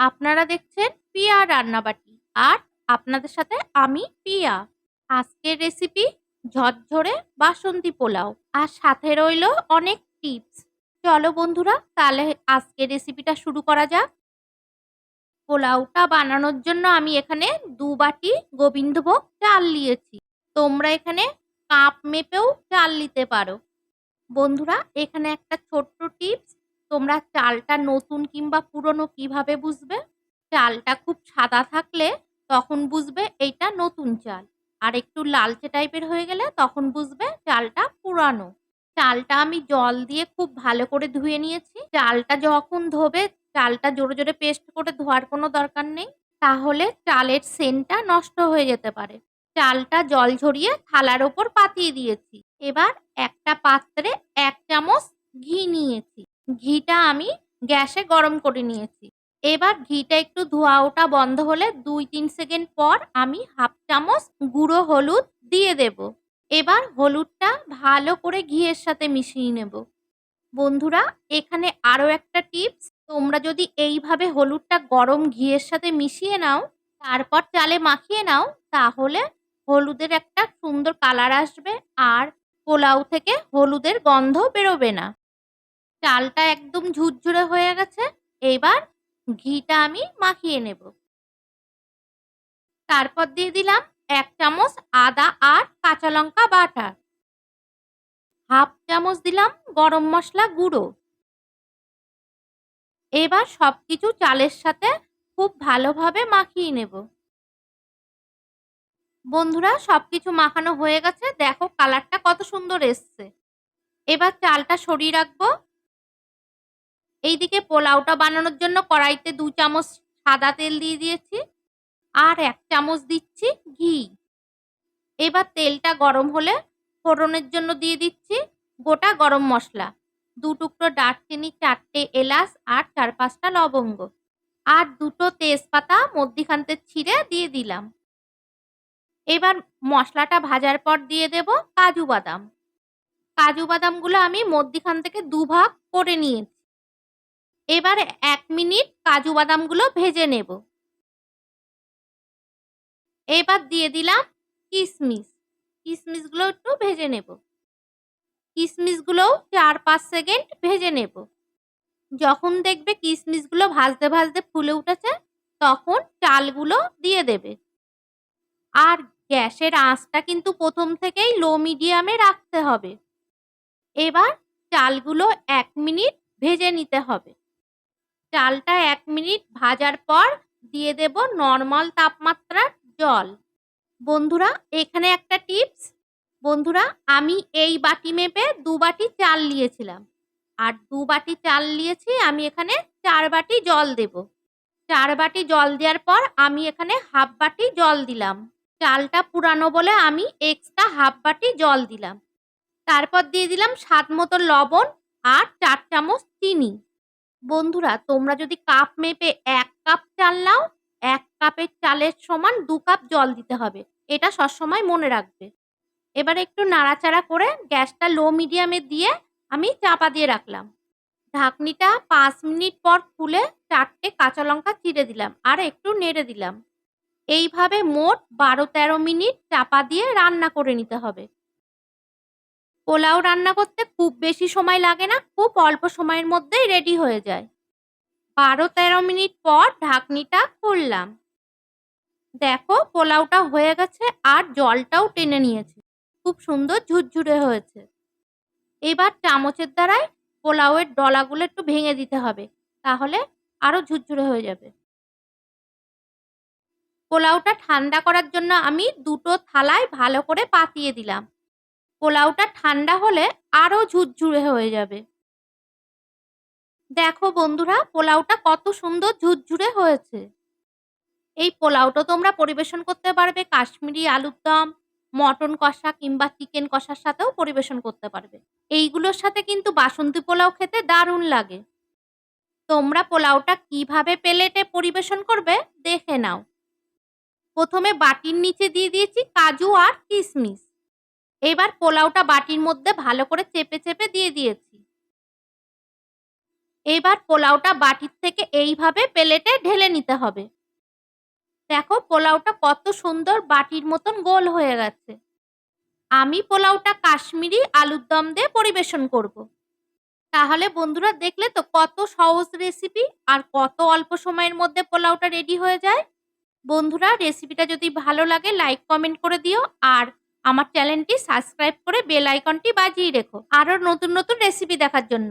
আপনারা দেখছেন পিয়া রান্নাবাটি আর আপনাদের সাথে আমি পিয়া। আজকের রেসিপি ঝরঝরে বাসন্তী পোলাও আর সাথে রইল অনেক টিপস চলো বন্ধুরা, তাহলে আজকের রেসিপিটা শুরু করা যাক। পোলাওটা বানানোর জন্য আমি এখানে দু বাটি গোবিন্দভোগ চাল নিয়েছি। তোমরা এখানে কাপ মেপেও চাল নিতে পারো। বন্ধুরা, এখানে একটা ছোট্ট টিপস তোমরা চালটা নতুন কিংবা পুরনো কীভাবে বুঝবে? চালটা খুব সাদা থাকলে তখন বুঝবে এইটা নতুন চাল। আর একটু লালচে টাইপের হয়ে গেলে তখন বুঝবে চালটা পুরানো। চালটা আমি জল দিয়ে খুব ভালো করে ধুয়ে নিয়েছি। চালটা যখন ধোবে, চালটা জোরে জোরে পেস্ট করে ধোয়ার কোনো দরকার নেই। তাহলে চালের সেন্টটা নষ্ট হয়ে যেতে পারে। চালটা জল ঝরিয়ে থালার ওপর পাতিয়ে দিয়েছি। এবার একটা পাত্রে এক চামচ ঘি নিয়েছি। ঘিটা আমি গ্যাসে গরম করে নিয়েছি। এবার ঘিটা একটু ধোয়া ওটা বন্ধ হলে দুই তিন সেকেন্ড পর আমি হাফ চামচ গুঁড়ো হলুদ দিয়ে দেব। এবার হলুদটা ভালো করে ঘিয়ের সাথে মিশিয়ে নেব। বন্ধুরা, এখানে আরও একটা টিপস, তোমরা যদি এইভাবে হলুদটা গরম ঘিয়ের সাথে মিশিয়ে নাও, তারপর চালে মাখিয়ে নাও, তাহলে হলুদের একটা সুন্দর কালার আসবে আর পোলাও থেকে হলুদের গন্ধ বেরোবে না। চালটা একদম ঝুরঝুরে হয়ে গেছে, এবার ঘিটা আমি মাখিয়ে নেব। তারপর দিয়ে দিলাম এক চামচ আদা আর কাঁচা লঙ্কা বাটা। হাফ চামচ দিলাম গরম মশলা গুঁড়ো। এবার সব কিছু চালের সাথে খুব ভালোভাবে মাখিয়ে নেব। বন্ধুরা সব কিছু মাখানো হয়ে গেছে। দেখো কালারটা কত সুন্দর এসছে। এবার চালটা সরিয়ে রাখব। এইদিকে পোলাওটা বানানোর জন্য কড়াইতে দু চামচ সাদা তেল দিয়ে দিয়েছি আর এক চামচ দিচ্ছি ঘি। এবার তেলটা গরম হলে ফোড়নের জন্য দিয়ে দিচ্ছি গোটা গরম মশলা, দু টুকরো দারচিনি, চারটে এলাচ আর চার পাঁচটা লবঙ্গ আর দুটো তেজপাতা মধ্যিখানতে ছিঁড়ে দিয়ে দিলাম। এবার মশলাটা ভাজার পর দিয়ে দেব কাজু বাদাম। কাজু বাদামগুলো আমি মধ্যিখান থেকে দুভাগ করে নিয়েছি। এবার এক মিনিট কাজু বাদামগুলো ভেজে নেব। এবার দিয়ে দিলাম কিশমিশ কিশমিশগুলো একটু ভেজে নেব। কিশমিশগুলোও চার পাঁচ সেকেন্ড ভেজে নেব। যখন দেখবে কিশমিশগুলো ভাজতে ভাজতে ফুলে উঠেছে, তখন চালগুলো দিয়ে দেবে। আর গ্যাসের আঁচটা কিন্তু প্রথম থেকেই লো মিডিয়ামে রাখতে হবে। এবার চালগুলো এক মিনিট ভেজে নিতে হবে। চালটা এক মিনিট ভাজার পর দিয়ে দেব নর্মাল তাপমাত্রার জল। বন্ধুরা, এখানে একটা টিপস বন্ধুরা, আমি এই বাটি মেপে দু বাটি চাল নিয়েছিলাম। আর দু বাটি চাল নিয়েছি, আমি এখানে চার বাটি জল দেব। চার বাটি জল দেওয়ার পর আমি এখানে হাফ বাটি জল দিলাম। চালটা পুরানো বলে আমি এক্সট্রা হাফ বাটি জল দিলাম। তারপর দিয়ে দিলাম স্বাদ মতো লবণ আর চার চামচ চিনি। বন্ধুরা, তোমরা যদি কাপ মেপে এক কাপ চাল নাও, এক কাপের চালের সমান দু কাপ জল দিতে হবে। এটা সবসময় মনে রাখবে। এবার একটু নাড়াচাড়া করে গ্যাসটা লো মিডিয়ামে দিয়ে আমি চাপা দিয়ে রাখলাম। ঢাকনিটা পাঁচ মিনিট পর খুলে চারটে কাঁচা লঙ্কা চিড়ে দিলাম আর একটু নেড়ে দিলাম। এইভাবে মোট বারো তেরো মিনিট চাপা দিয়ে রান্না করে নিতে হবে। পোলাও রান্না করতে খুব বেশি সময় লাগে না, খুব অল্প সময়ের মধ্যেই রেডি হয়ে যায়। বারো তেরো মিনিট পর ঢাকনিটা খুললাম। দেখো পোলাওটা হয়ে গেছে আর জলটাও টেনে নিয়েছে। খুব সুন্দর ঝুরঝুরে হয়েছে। এবার চামচের দ্বারাই পোলাওয়ের ডলাগুলো একটু ভেঙে দিতে হবে, তাহলে আরও ঝুরঝুরে হয়ে যাবে। পোলাওটা ঠান্ডা করার জন্য আমি দুটো থালায় ভালো করে পাতিয়ে দিলাম। পোলাওটা ঠান্ডা হলে আরও ঝুরঝুরে হয়ে যাবে। দেখো বন্ধুরা, পোলাওটা কত সুন্দর ঝুরঝুরে হয়েছে। এই পোলাওটা তোমরা পরিবেশন করতে পারবে কাশ্মীরি আলুর দম, মটন কষা কিংবা চিকেন কষার সাথেও পরিবেশন করতে পারবে। এইগুলোর সাথে কিন্তু বাসন্তী পোলাও খেতে দারুণ লাগে। তোমরা পোলাওটা কীভাবে প্লেটে পরিবেশন করবে দেখে নাও। প্রথমে বাটির নিচে দিয়ে দিয়েছি কাজু আর কিশমিশ এবার পোলাওটা বাটির মধ্যে ভালো করে চেপে চেপে দিয়ে দিয়েছি। এবার পোলাওটা বাটির থেকে এইভাবে প্লেটে ঢেলে নিতে হবে। দেখো পোলাওটা কত সুন্দর বাটির মতন গোল হয়ে গেছে। আমি পোলাওটা কাশ্মীরি আলুর দম দিয়ে পরিবেশন করব। তাহলে বন্ধুরা দেখলে তো কত সহজ রেসিপি আর কত অল্প সময়ের মধ্যে পোলাওটা রেডি হয়ে যায়। বন্ধুরা রেসিপিটা যদি ভালো লাগে লাইক কমেন্ট করে দিও। আর আমার চ্যানেলটি সাবস্ক্রাইব করে বেল আইকনটি বাজিয়ে রেখো। আরও নতুন নতুন রেসিপি দেখার জন্য।